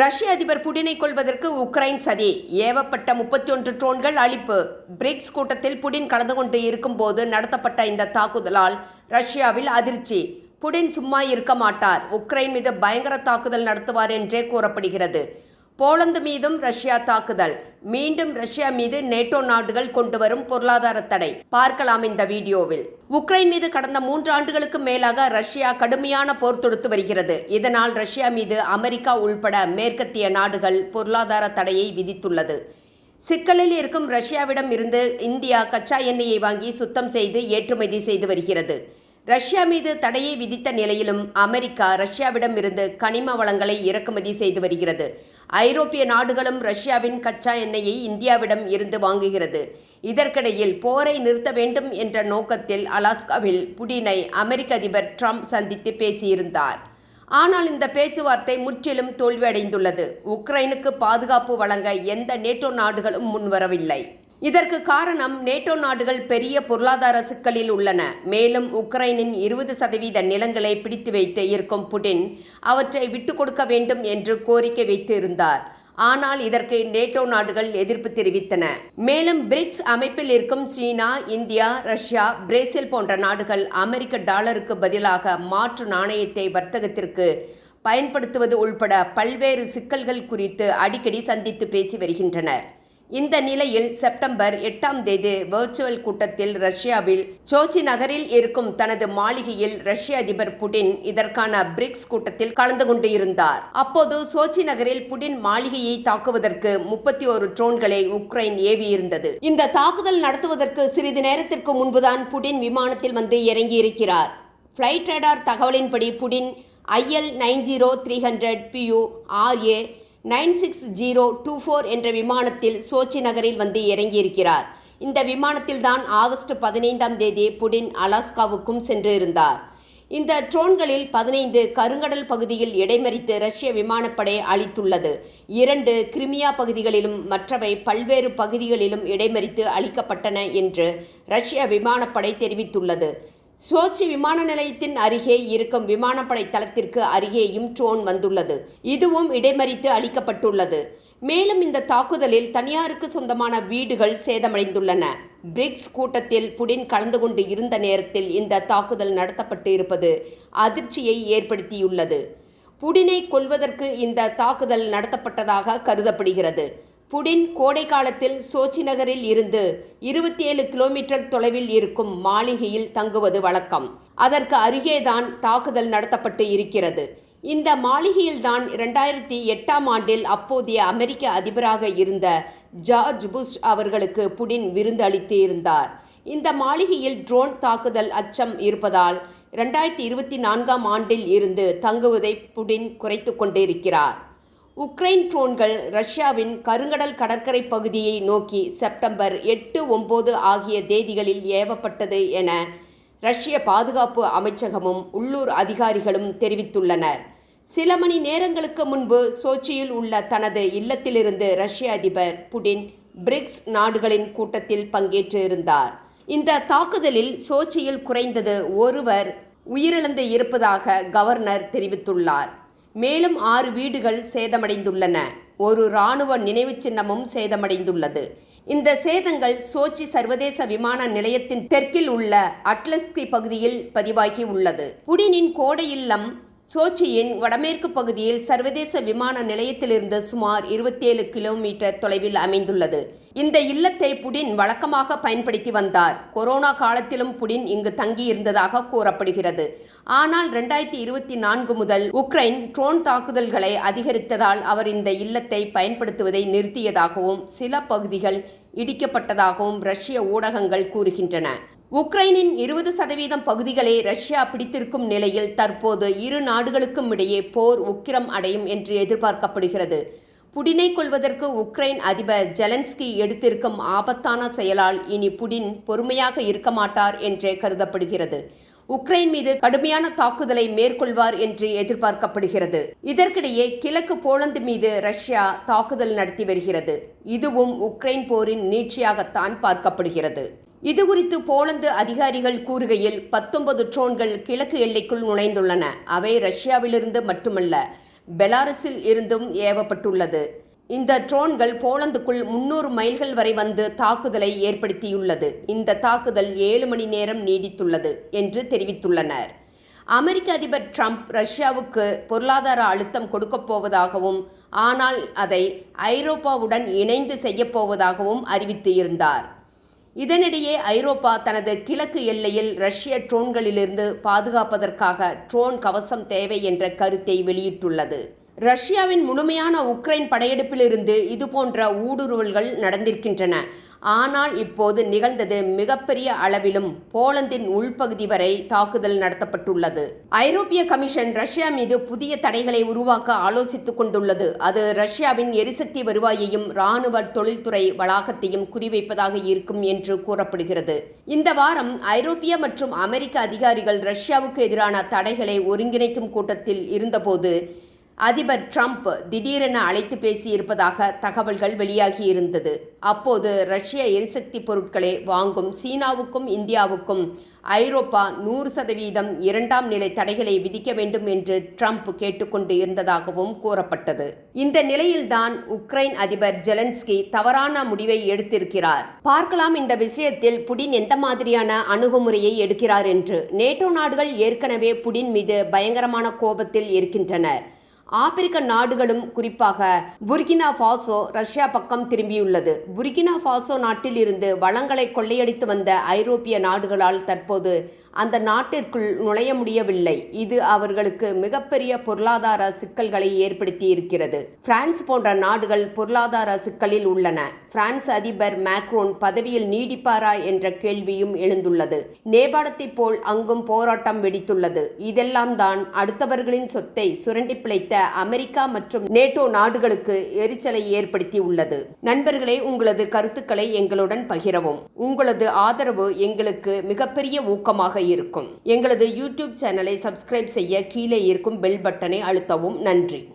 ரஷ்ய அதிபர் புடினை கொள்வதற்கு உக்ரைன் சதி. ஏவப்பட்ட முப்பத்தி ஒன்று ட்ரோன்கள் அழிப்பு. பிரிக்ஸ் கூட்டத்தில் புடின் கலந்து கொண்டு இருக்கும்போது நடத்தப்பட்ட இந்த தாக்குதலால் ரஷ்யாவில் அதிர்ச்சி. புடின் சும்மா இருக்க மாட்டார். உக்ரைன் மீது பயங்கர தாக்குதல் நடத்துவார் என்றே கூறப்படுகிறது. போலந்து மீதும் ரஷ்யா தாக்குதல். மீண்டும் ரஷ்யா மீது நேட்டோ நாடுகள் கொண்டு வரும் பொருளாதார தடை. பார்க்கலாம் இந்த வீடியோவில். உக்ரைன் மீது கடந்த மூன்று ஆண்டுகளுக்கு மேலாக ரஷ்யா கடுமையான போர் தொடுத்து வருகிறது. இதனால் ரஷ்யா மீது அமெரிக்கா உள்பட மேற்கத்திய நாடுகள் பொருளாதார தடையை விதித்துள்ளது. சிக்கலில் இருக்கும் ரஷ்யாவிடம் இருந்து இந்தியா கச்சா எண்ணெயை வாங்கி சுத்தம் செய்து ஏற்றுமதி செய்து வருகிறது. ரஷ்யா மீது தடையை விதித்த நிலையிலும் அமெரிக்கா ரஷ்யாவிடம் இருந்து கனிம வளங்களை இறக்குமதி செய்து வருகிறது. ஐரோப்பிய நாடுகளும் ரஷ்யாவின் கச்சா எண்ணெயை இந்தியாவிடம் இருந்து வாங்குகிறது. இதற்கிடையில் போரை நிறுத்த வேண்டும் என்ற நோக்கத்தில் அலாஸ்காவில் புடினை அமெரிக்க அதிபர் ட்ரம்ப் சந்தித்து பேசியிருந்தார். ஆனால் இந்த பேச்சுவார்த்தை முற்றிலும் தோல்வியடைந்துள்ளது. உக்ரைனுக்கு பாதுகாப்பு வழங்க எந்த நேட்டோ நாடுகளும் முன்வரவில்லை. இதற்கு காரணம் நேட்டோ நாடுகள் பெரிய பொருளாதார சிக்கலில் உள்ளன. மேலும் உக்ரைனின் இருபது சதவீத நிலங்களை பிடித்து வைத்து இருக்கும் புடின் அவற்றை விட்டுக் கொடுக்க வேண்டும் என்று கோரிக்கை வைத்து இருந்தார் ஆனால் இதற்கு நேட்டோ நாடுகள் எதிர்ப்பு தெரிவித்தன. மேலும் பிரிக்ஸ் அமைப்பில் இருக்கும் சீனா இந்தியா ரஷ்யா பிரேசில் போன்ற நாடுகள் அமெரிக்க டாலருக்கு பதிலாக மாற்று நாணயத்தை வர்த்தகத்திற்கு பயன்படுத்துவது உள்பட பல்வேறு சிக்கல்கள் குறித்து அடிக்கடி சந்தித்து பேசி வருகின்றனர். இந்த நிலையில் செப்டம்பர் எட்டாம் தேதி வெர்ச்சுவல் கூட்டத்தில் ரஷ்யாவில் சோச்சி நகரில் இருக்கும் தனது மாளிகையில் ரஷ்ய அதிபர் புடின் இதற்கான பிரிக்ஸ் கூட்டத்தில் கலந்து கொண்டு இருந்தார். அப்போது சோச்சி நகரில் புடின் மாளிகையை தாக்குவதற்கு முப்பத்தி ஒரு ட்ரோன்களை உக்ரைன் ஏவியிருந்தது இந்த தாக்குதல் நடத்துவதற்கு சிறிது நேரத்திற்கு முன்புதான் புடின் விமானத்தில் வந்து இறங்கியிருக்கிறார். ஃப்ளைட் ரேடார் தகவலின்படி Putin IL nine zero three hundred PU RA nine six zero two four என்ற விமானத்தில் சோச்சி நகரில் வந்து இறங்கியிருக்கிறார். இந்த விமானத்தில் தான் ஆகஸ்ட் பதினைந்தாம் தேதி புடின் அலாஸ்காவுக்கும் சென்று இருந்தார் இந்த ட்ரோன்களில் பதினைந்து கருங்கடல் பகுதியில் இடைமறித்து ரஷ்ய விமானப்படை அளித்துள்ளது. இரண்டு கிரிமியா பகுதிகளிலும் மற்றவை பல்வேறு பகுதிகளிலும் இடைமறித்து அளிக்கப்பட்டன என்று ரஷ்ய விமானப்படை தெரிவித்துள்ளது. சோச்சி விமான நிலையத்தின் அருகே இருக்கும் விமானப்படை தளத்திற்கு அருகேயும் ட்ரோன் வந்துள்ளது. இதுவும் இடைமறித்து அளிக்கப்பட்டுள்ளது. மேலும் இந்த தாக்குதலில் தனியாருக்கு சொந்தமான வீடுகள் சேதமடைந்துள்ளன. பிரிக்ஸ் கூட்டத்தில் புடின் கலந்து கொண்டு இருந்த நேரத்தில் இந்த தாக்குதல் நடத்தப்பட்டு இருப்பது அதிர்ச்சியை ஏற்படுத்தியுள்ளது. புடினை கொல்வதற்கு இந்த தாக்குதல் நடத்தப்பட்டதாக கருதப்படுகிறது. புடின் கோடை காலத்தில் சோச்சி நகரில் இருந்து இருபத்தி ஏழு கிலோமீட்டர் தொலைவில் இருக்கும் மாளிகையில் தங்குவது வழக்கம். அதற்கு அருகேதான் தாக்குதல் நடத்தப்பட்டு இருக்கிறது. இந்த மாளிகையில்தான் இரண்டாயிரத்தி எட்டாம் ஆண்டில் அப்போதைய அமெரிக்க அதிபராக இருந்த ஜார்ஜ் புஷ் அவர்களுக்கு புடின் விருந்து அளித்து இருந்தார். இந்த மாளிகையில் ட்ரோன் தாக்குதல் அச்சம் இருப்பதால் இரண்டாயிரத்தி இருபத்தி நான்காம் ஆண்டில் இருந்து தங்குவதை புடின் குறைத்து கொண்டிருக்கிறார். உக்ரைன் ட்ரோன்கள் ரஷ்யாவின் கருங்கடல் கடற்கரை பகுதியை நோக்கி செப்டம்பர் எட்டு ஒன்பது ஆகிய தேதிகளில் ஏவப்பட்டது என ரஷ்ய பாதுகாப்பு அமைச்சகமும் உள்ளூர் அதிகாரிகளும் தெரிவித்துள்ளனர். சில மணி நேரங்களுக்கு முன்பு சோச்சியில் உள்ள தனது இல்லத்திலிருந்து ரஷ்ய அதிபர் புடின் பிரிக்ஸ் நாடுகளின் கூட்டத்தில் பங்கேற்று இருந்தார் இந்த தாக்குதலில் சோச்சியில் குறைந்தது ஒருவர் உயிரிழந்து இருப்பதாக கவர்னர் தெரிவித்துள்ளார். மேலும் ஆறு வீடுகள் சேதமடைந்துள்ளன. ஒரு இராணுவ நினைவு சின்னமும் சேதமடைந்துள்ளது. இந்த சேதங்கள் சோச்சி சர்வதேச விமான நிலையத்தின் தெற்கில் உள்ள அட்லஸ்கி பகுதியில் பதிவாகி உள்ளது. புடினின் கோடை இல்லம் சோச்சியின் வடமேற்கு பகுதியில் சர்வதேச விமான நிலையத்திலிருந்து சுமார் இருபத்தேழு கிலோமீட்டர் தொலைவில் அமைந்துள்ளது. இந்த இல்லத்தை புடின் வழக்கமாக பயன்படுத்தி வந்தார். கொரோனா காலத்திலும் புடின் இங்கு தங்கியிருந்ததாக கூறப்படுகிறது. ஆனால் ரெண்டாயிரத்தி இருபத்தி நான்கு முதல் உக்ரைன் ட்ரோன் தாக்குதல்களை அதிகரித்ததால் அவர் இந்த இல்லத்தை பயன்படுத்துவதை நிறுத்தியதாகவும் சில பகுதிகள் இடிக்கப்பட்டதாகவும் ரஷ்ய ஊடகங்கள் கூறுகின்றன. உக்ரைனின் இருபது சதவீதம் பகுதிகளை ரஷ்யா பிடித்திருக்கும் நிலையில் தற்போது இரு நாடுகளுக்கும் இடையே போர் உக்கிரம் அடையும் என்று எதிர்பார்க்கப்படுகிறது. புடினை கொள்வதற்கு உக்ரைன் அதிபர் ஜெலன்ஸ்கி எடுத்திருக்கும் ஆபத்தான செயலால் இனி புடின் பொறுமையாக இருக்க மாட்டார் என்றே கருதப்படுகிறது. உக்ரைன் மீது கடுமையான தாக்குதலை மேற்கொள்வார் என்று எதிர்பார்க்கப்படுகிறது. இதற்கிடையே கிழக்கு போலந்து மீது ரஷ்யா தாக்குதல் நடத்தி வருகிறது. இதுவும் உக்ரைன் போரின் நீட்சியாகத்தான் பார்க்கப்படுகிறது. இது குறித்து போலந்து அதிகாரிகள் கூறுகையில் பத்தொன்பது ட்ரோன்கள் கிழக்கு எல்லைக்குள் நுழைந்துள்ளன. அவை ரஷ்யாவிலிருந்து மட்டுமல்ல பெலாரஸில் இருந்தும் ஏவப்பட்டுள்ளது. இந்த ட்ரோன்கள் போலந்துக்குள் முன்னூறு மைல்கள் வரை வந்து தாக்குதலை ஏற்படுத்தியுள்ளது. இந்த தாக்குதல் ஏழு மணி நேரம் நீடித்துள்ளது என்று தெரிவித்துள்ளனர். அமெரிக்க அதிபர் ட்ரம்ப் ரஷ்யாவுக்கு பொருளாதார அழுத்தம் கொடுக்கப் போவதாகவும் ஆனால் அதை ஐரோப்பாவுடன் இணைந்து செய்யப் போவதாகவும் அறிவித்து இருந்தார். இதனிடையே ஐரோப்பா தனது கிழக்கு எல்லையில் ரஷ்ய ட்ரோன்களிலிருந்து பாதுகாப்பதற்காக ட்ரோன் கவசம் தேவை என்ற கருத்தை வெளியிட்டுள்ளது. ரஷ்யாவின் முழுமையான உக்ரைன் படையெடுப்பிலிருந்து இதுபோன்ற ஊடுருவல்கள் நடந்திருக்கின்றன. ஆனால் இப்போது நிகழ்ந்தது மிகப்பெரிய அளவிலும் போலந்தின் உள்பகுதி வரை தாக்குதல் நடத்தப்பட்டுள்ளது. ஐரோப்பிய கமிஷன் ரஷ்யா மீது புதிய தடைகளை உருவாக்க ஆலோசித்துக் கொண்டுள்ளது. அது ரஷ்யாவின் எரிசக்தி வருவாயையும் இராணுவ தொழில்துறை வளாகத்தையும் குறிவைப்பதாக இருக்கும் என்று கூறப்படுகிறது. இந்த வாரம் ஐரோப்பிய மற்றும் அமெரிக்க அதிகாரிகள் ரஷ்யாவுக்கு எதிரான தடைகளை ஒருங்கிணைக்கும் கூட்டத்தில் இருந்தபோது அதிபர் ட்ரம்ப் திடீரென அழைத்து பேசியிருப்பதாக தகவல்கள் வெளியாகியிருந்தது. அப்போது ரஷ்ய எரிசக்தி பொருட்களை வாங்கும் சீனாவுக்கும் இந்தியாவுக்கும் ஐரோப்பா நூறு சதவீதம் இரண்டாம் நிலை தடைகளை விதிக்க வேண்டும் என்று ட்ரம்ப் கேட்டுக்கொண்டு இருந்ததாகவும் கூறப்பட்டது. இந்த நிலையில்தான் உக்ரைன் அதிபர் ஜெலன்ஸ்கி தவறான முடிவை எடுத்திருக்கிறார். பார்க்கலாம் இந்த விஷயத்தில் புடின் எந்த மாதிரியான அணுகுமுறையை எடுக்கிறார் என்று. நேட்டோ நாடுகள் ஏற்கனவே புடின் மீது பயங்கரமான கோபத்தில் இருக்கின்றனர். ஆப்பிரிக்க நாடுகளும் குறிப்பாக புர்கினா ஃபாசோ ரஷ்யா பக்கம் திரும்பியுள்ளது. புர்கினா ஃபாசோ நாட்டில் இருந்து வளங்களை கொள்ளையடித்து வந்த ஐரோப்பிய நாடுகளால் தற்போது அந்த நாட்டிற்குள் நுழைய முடியவில்லை. இது அவர்களுக்கு மிகப்பெரிய பொருளாதார சிக்கல்களை ஏற்படுத்தி இருக்கிறது பிரான்ஸ் போன்ற நாடுகள் பொருளாதார சிக்கலில் உள்ளன. பிரான்ஸ் அதிபர் மேக்ரோன் பதவியில் நீடிப்பாரா என்ற கேள்வியும் எழுந்துள்ளது. நேபாளத்தைப் போல் அங்கும் போராட்டம் வெடித்துள்ளது. இதெல்லாம் தான் அடுத்தவர்களின் சொத்தை சுரண்டி பிழைத்த அமெரிக்கா மற்றும் நேட்டோ நாடுகளுக்கு எரிச்சலை ஏற்படுத்தி உள்ளது நண்பர்களே உங்களது கருத்துக்களை எங்களுடன் பகிரவும். உங்களது ஆதரவு எங்களுக்கு மிகப்பெரிய ஊக்கமாக இருக்கும். எங்களது யூடியூப் சேனலை சப்ஸ்கிரைப் செய்ய கீழே இருக்கும் பெல் பட்டனை அழுத்தவும். நன்றி.